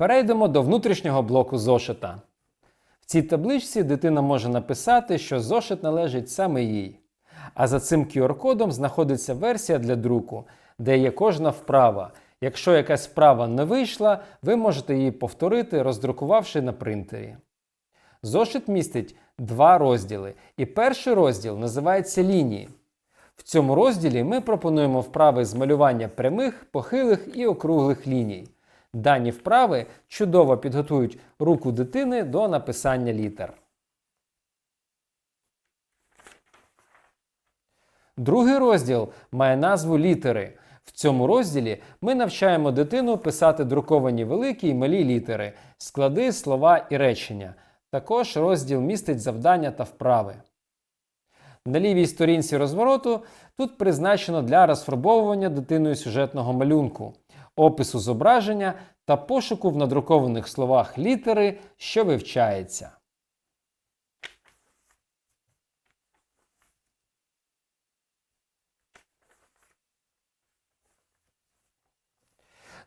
Перейдемо до внутрішнього блоку зошита. В цій табличці дитина може написати, що зошит належить саме їй. А за цим QR-кодом знаходиться версія для друку, де є кожна вправа. Якщо якась вправа не вийшла, ви можете її повторити, роздрукувавши на принтері. Зошит містить два розділи, і перший розділ називається лінії. В цьому розділі ми пропонуємо вправи з малювання прямих, похилих і округлих ліній. Дані вправи чудово підготують руку дитини до написання літер. Другий розділ має назву літери. В цьому розділі ми навчаємо дитину писати друковані великі і малі літери, склади, слова і речення. Також розділ містить завдання та вправи. На лівій сторінці розвороту тут призначено для розфарбовування дитиною сюжетного малюнку, опису зображення та пошуку в надрукованих словах літери, що вивчається.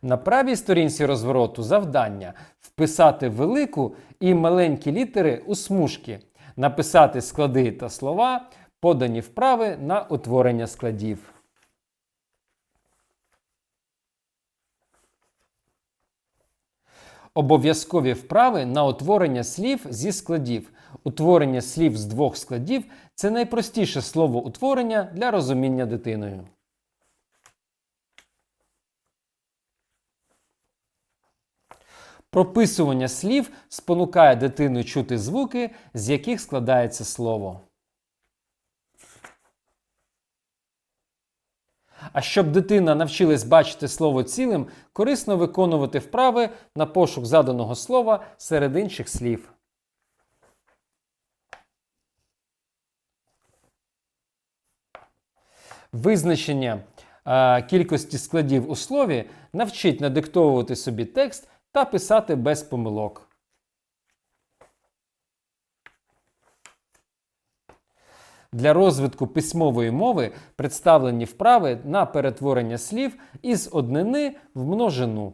На правій сторінці розвороту завдання вписати велику і маленькі літери у смужки, написати склади та слова, подані вправи на утворення складів. Обов'язкові вправи на утворення слів зі складів. Утворення слів з двох складів це найпростіше слово утворення для розуміння дитиною. Прописування слів спонукає дитину чути звуки, з яких складається слово. А щоб дитина навчилась бачити слово цілим, корисно виконувати вправи на пошук заданого слова серед інших слів. Визначення е, кількості складів у слові навчить надиктовувати собі текст та писати без помилок. Для розвитку письмової мови представлені вправи на перетворення слів із однини в множину.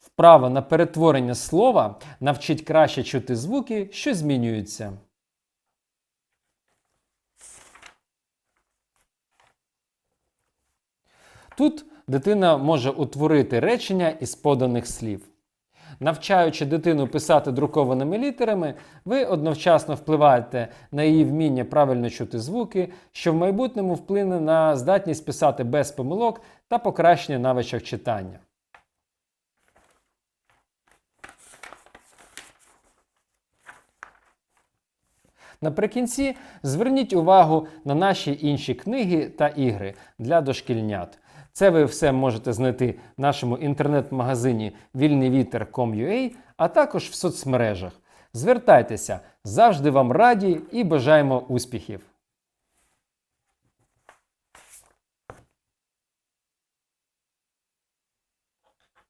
Вправа на перетворення слова навчить краще чути звуки, що змінюються. Тут дитина може утворити речення із поданих слів. Навчаючи дитину писати друкованими літерами, ви одночасно впливаєте на її вміння правильно чути звуки, що в майбутньому вплине на здатність писати без помилок та покращення навичок читання. Наприкінці зверніть увагу на наші інші книги та ігри для дошкільнят. Це ви все можете знайти в нашому інтернет-магазині вільнийвітер.com.ua, а також в соцмережах. Звертайтеся, завжди вам раді і бажаємо успіхів!